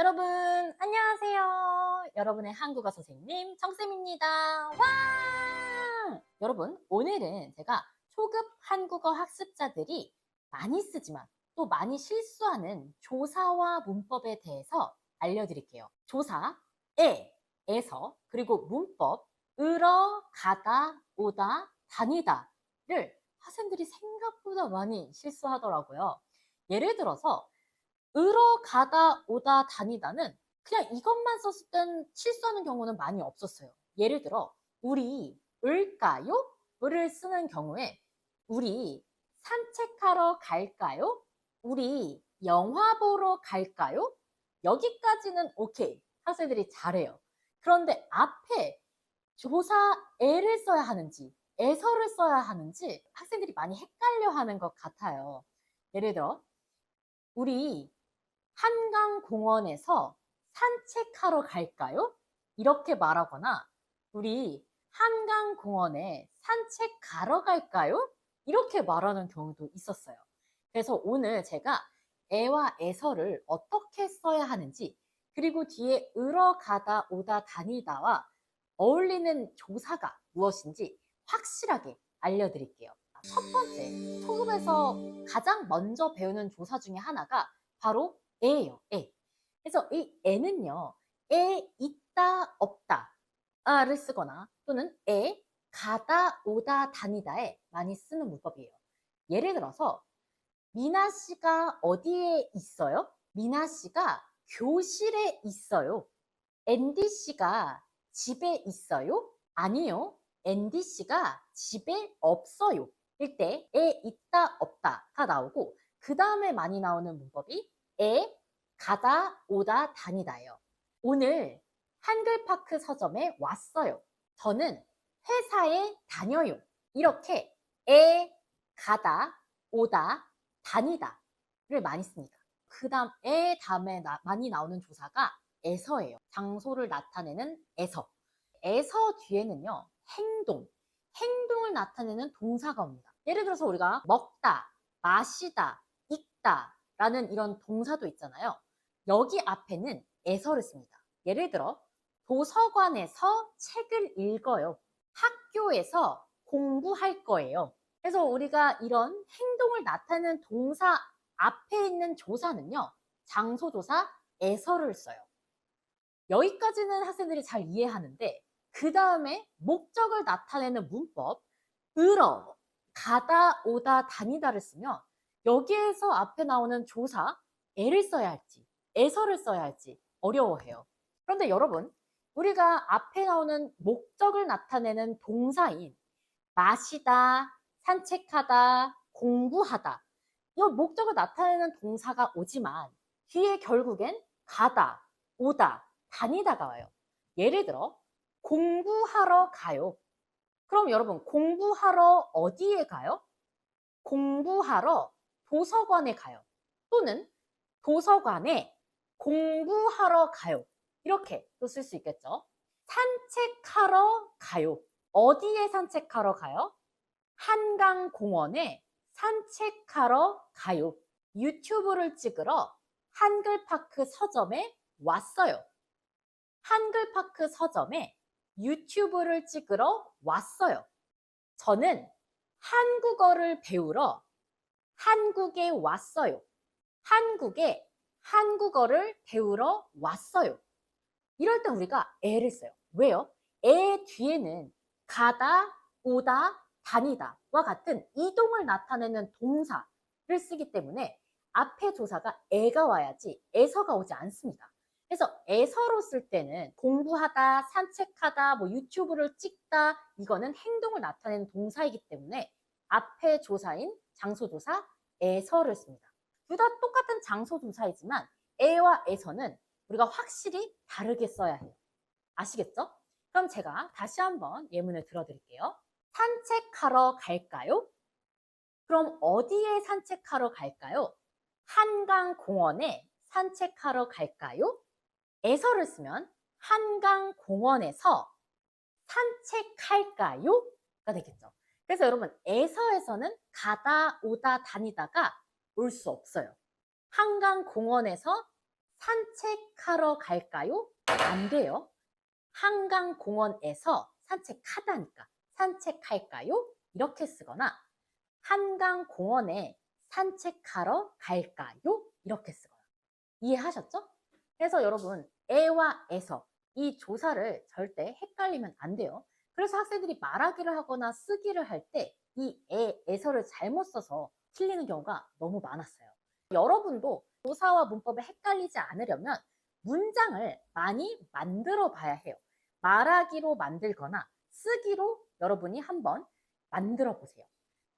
여러분, 안녕하세요. 여러분의 한국어 선생님, 정쌤입니다. 와! 여러분, 오늘은 제가 초급 한국어 학습자들이 많이 쓰지만 또 많이 실수하는 조사와 문법에 대해서 알려드릴게요. 조사, 에, 에서, 그리고 문법, 으러, 가다, 오다, 다니다를 학생들이 생각보다 많이 실수하더라고요. 예를 들어서 으러 가다 오다 다니다는 그냥 이것만 썼을 땐 실수하는 경우는 많이 없었어요. 예를 들어 우리 을까요? 을을 쓰는 경우에 우리 산책하러 갈까요? 우리 영화 보러 갈까요? 여기까지는 오케이. 학생들이 잘해요. 그런데 앞에 조사 에를 써야 하는지 에서를 써야 하는지 학생들이 많이 헷갈려 하는 것 같아요. 예를 들어 우리 한강 공원에서 산책하러 갈까요? 이렇게 말하거나 우리 한강 공원에 산책 가러 갈까요? 이렇게 말하는 경우도 있었어요. 그래서 오늘 제가 애와 에서를 어떻게 써야 하는지 그리고 뒤에 으러 가다 오다 다니다와 어울리는 조사가 무엇인지 확실하게 알려드릴게요. 첫 번째, 초급에서 가장 먼저 배우는 조사 중에 하나가 바로 에예요, 에. 그래서 이 에는요, 에 있다, 없다를 쓰거나 또는 에 가다, 오다, 다니다에 많이 쓰는 문법이에요. 예를 들어서 미나 씨가 어디에 있어요? 미나 씨가 교실에 있어요. 앤디 씨가 집에 있어요? 아니요. 앤디 씨가 집에 없어요. 일때 에 있다 없다가 나오고 그 다음에 많이 나오는 문법이 에 가다 오다 다니다예요. 오늘 한글파크 서점에 왔어요. 저는 회사에 다녀요. 이렇게 에 가다 오다 다니다를 많이 씁니다. 그 다음 에 다음에 나- 많이 나오는 조사가 에서예요. 장소를 나타내는 에서. 에서 뒤에는요 행동, 행동을 나타내는 동사가 옵니다. 예를 들어서 우리가 먹다, 마시다, 읽다 라는 이런 동사도 있잖아요. 여기 앞에는 에서를 씁니다. 예를 들어 도서관에서 책을 읽어요. 학교에서 공부할 거예요. 그래서 우리가 이런 행동을 나타내는 동사 앞에 있는 조사는요. 장소조사 에서를 써요. 여기까지는 학생들이 잘 이해하는데 그 다음에 목적을 나타내는 문법 으러, 가다, 오다, 다니다를 쓰면 여기에서 앞에 나오는 조사 에를 써야 할지 에서를 써야 할지 어려워해요. 그런데 여러분 우리가 앞에 나오는 목적을 나타내는 동사인 마시다, 산책하다, 공부하다 이 목적을 나타내는 동사가 오지만 뒤에 결국엔 가다, 오다, 다니다가 와요. 예를 들어 공부하러 가요. 그럼 여러분 공부하러 어디에 가요? 공부하러 도서관에 가요. 또는 도서관에 공부하러 가요. 이렇게 또 쓸 수 있겠죠. 산책하러 가요. 어디에 산책하러 가요? 한강공원에 산책하러 가요. 유튜브를 찍으러 한글파크 서점에 왔어요. 한글파크 서점에 유튜브를 찍으러 왔어요. 저는 한국어를 배우러 한국에 왔어요. 한국에 한국어를 배우러 왔어요. 이럴 때 우리가 에를 써요. 왜요? 에 뒤에는 가다, 오다, 다니다와 같은 이동을 나타내는 동사를 쓰기 때문에 앞에 조사가 에가 와야지 에서가 오지 않습니다. 그래서 에서로 쓸 때는 공부하다, 산책하다, 뭐 유튜브를 찍다 이거는 행동을 나타내는 동사이기 때문에 앞에 조사인 장소조사 에서를 씁니다. 둘 다 똑같은 장소조사이지만 에와 에서는 우리가 확실히 다르게 써야 해요. 아시겠죠? 그럼 제가 다시 한번 예문을 들어드릴게요. 산책하러 갈까요? 그럼 어디에 산책하러 갈까요? 한강 공원에 산책하러 갈까요? 에서를 쓰면 한강 공원에서 산책할까요? 가 되겠죠. 그래서 여러분 에서에서는 가다 오다 다니다가 올 수 없어요. 한강 공원에서 산책하러 갈까요? 안 돼요. 한강 공원에서 산책하다니까 산책할까요? 이렇게 쓰거나 한강 공원에 산책하러 갈까요? 이렇게 쓰거나 이해하셨죠? 그래서 여러분 에와 에서 이 조사를 절대 헷갈리면 안 돼요. 그래서 학생들이 말하기를 하거나 쓰기를 할 때 이 에, 에서를 잘못 써서 틀리는 경우가 너무 많았어요. 여러분도 조사와 문법에 헷갈리지 않으려면 문장을 많이 만들어 봐야 해요. 말하기로 만들거나 쓰기로 여러분이 한번 만들어 보세요.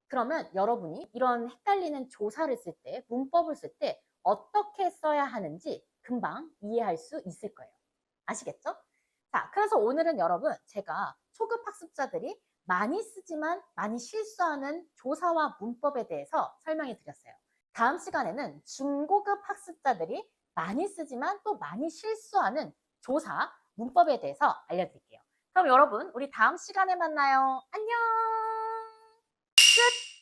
그러면 여러분이 이런 헷갈리는 조사를 쓸 때, 문법을 쓸 때 어떻게 써야 하는지 금방 이해할 수 있을 거예요. 아시겠죠? 자, 그래서 오늘은 여러분 제가 초급 학습자들이 많이 쓰지만 많이 실수하는 조사와 문법에 대해서 설명해 드렸어요. 다음 시간에는 중고급 학습자들이 많이 쓰지만 또 많이 실수하는 조사, 문법에 대해서 알려드릴게요. 그럼 여러분, 우리 다음 시간에 만나요. 안녕! 끝!